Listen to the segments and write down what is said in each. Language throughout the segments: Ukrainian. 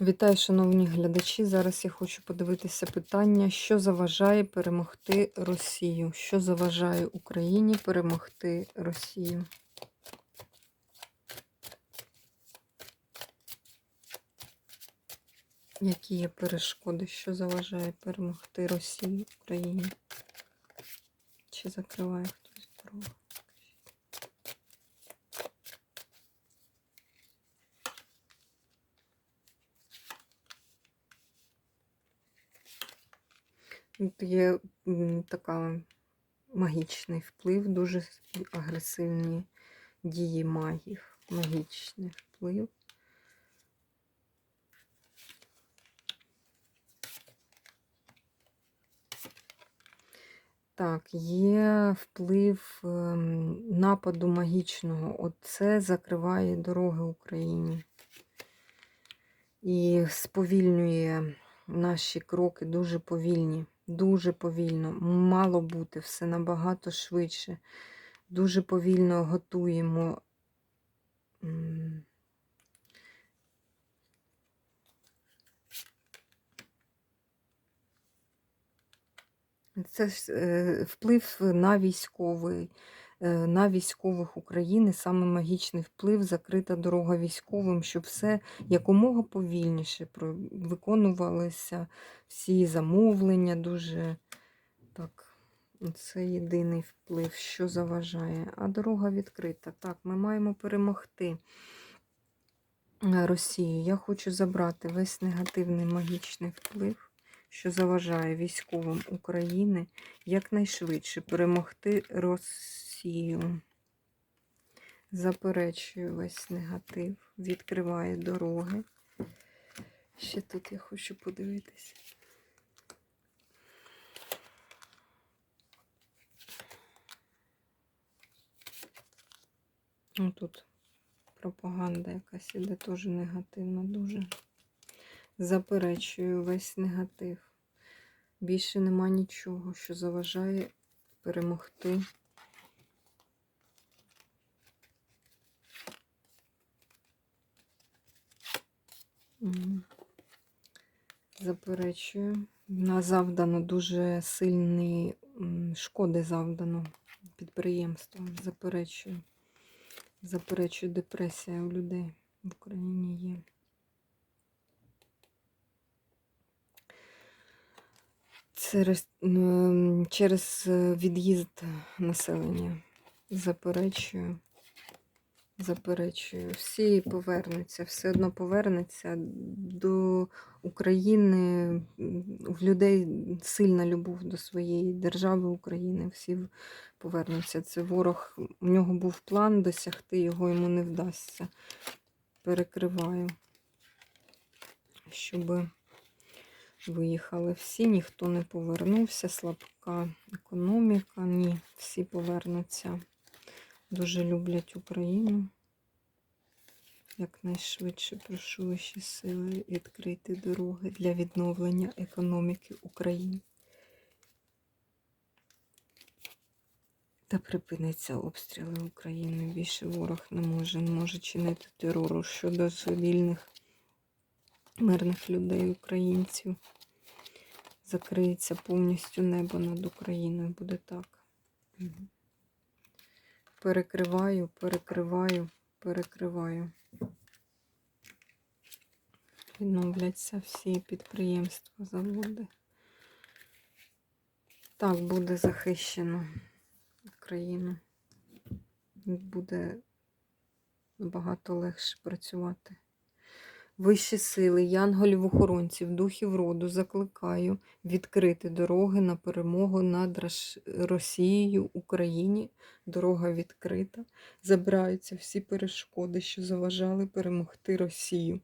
Вітаю, шановні глядачі. Зараз я хочу подивитися питання, що заважає перемогти Росію. Що заважає Україні перемогти Росію? Які є перешкоди, що заважає перемогти Росію Україні? Чи закриває хтось дорогу? Тут є така магічний вплив, дуже агресивні дії магів. Магічний вплив. Так, є вплив ем, нападу магічного. Оце закриває дороги Україні. І сповільнює наші кроки дуже повільні, дуже повільно. Мало бути все набагато швидше. Дуже повільно готуємо. Це е, вплив на військовий, на військових України, саме магічний вплив, закрита дорога військовим, щоб все якомога повільніше виконувалися всі замовлення. Дуже так, це єдиний вплив, що заважає. А дорога відкрита. Так, ми маємо перемогти е, Росію. Я хочу забрати весь негативний магічний вплив що заважає військовим України якнайшвидше перемогти Росію. Заперечую весь негатив, відкриває дороги. Ще тут я хочу подивитися. Ну, тут пропаганда якась іде теж негативна, дуже. Заперечую весь негатив. Більше нема нічого, що заважає перемогти. Заперечую. На завдано дуже сильні шкоди завдано підприємствам. Заперечую. Заперечую, депресія у людей в Україні є. Через, через від'їзд населення. Заперечую. Заперечую. Всі повернуться, все одно повернеться до України. В людей сильна любов до своєї держави України. Всі повернуться. Це ворог. У нього був план досягти, його йому не вдасться. Перекриваю, щоби Виїхали всі, ніхто не повернувся, слабка економіка, ні, всі повернуться. Дуже люблять Україну. Якнайшвидше прошу вищі сили відкрити дороги для відновлення економіки України. Та припиниться обстріли України. Більше ворог не може, не може чинити терору щодо цивільних мирних людей, українців. Закриється повністю небо над Україною. Буде так. Перекриваю, перекриваю, перекриваю. Відновляться всі підприємства, заводи. Так буде захищено Україну. Буде набагато легше працювати. Вищі сили, янголів-охоронців, духів роду закликаю відкрити дороги на перемогу над Росією, Україні. Дорога відкрита. Забираються всі перешкоди, що заважали перемогти Росію.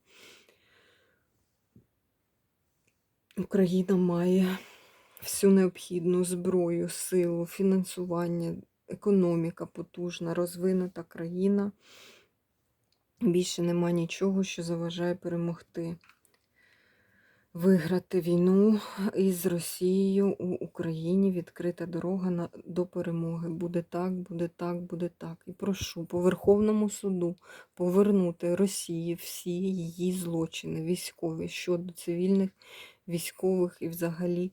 Україна має всю необхідну зброю, силу, фінансування, економіка потужна, розвинута країна. Більше нема нічого, що заважає перемогти. виграти війну із Росією у Україні. Відкрита дорога на, до перемоги. Буде так, буде так, буде так. І прошу по Верховному суду повернути Росії всі її злочини військові щодо цивільних військових і взагалі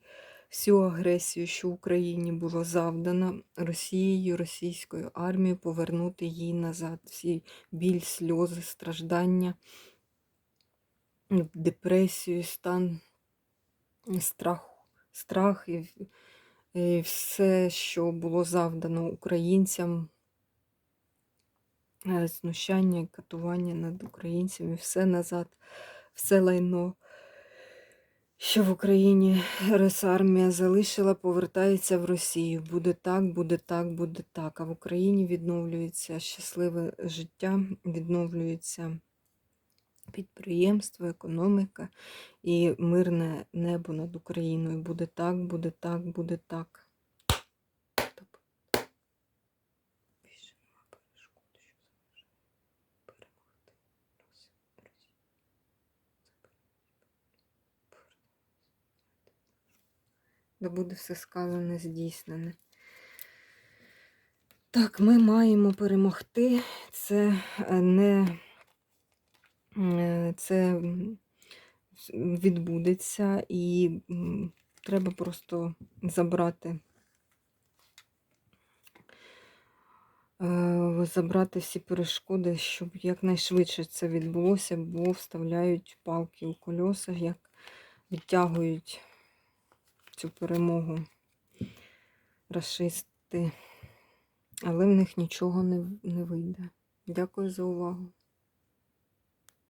всю агресію, що Україні було завдано Росією, російською армією, повернути їй назад. Всі біль, сльози, страждання, депресію, стан страху, страх і, і все, що було завдано українцям, е, знущання, катування над українцями, все назад, все лайно. Що в Україні Росармія залишила, повертається в Росію. Буде так, буде так, буде так. А в Україні відновлюється щасливе життя, відновлюється підприємство, економіка і мирне небо над Україною. Буде так, буде так, буде так. Тобто Більше нема перешкод, що заважає перемогти Росію. Да буде все сказане, здійснене. Так, ми маємо перемогти. Це е, не е, це відбудеться, і треба просто забрати. е, Забрати всі перешкоди, щоб якнайшвидше це відбулося, бо вставляють палки у колеса, як відтягують цю перемогу расисти, але в них нічого не, не вийде. Дякую за увагу.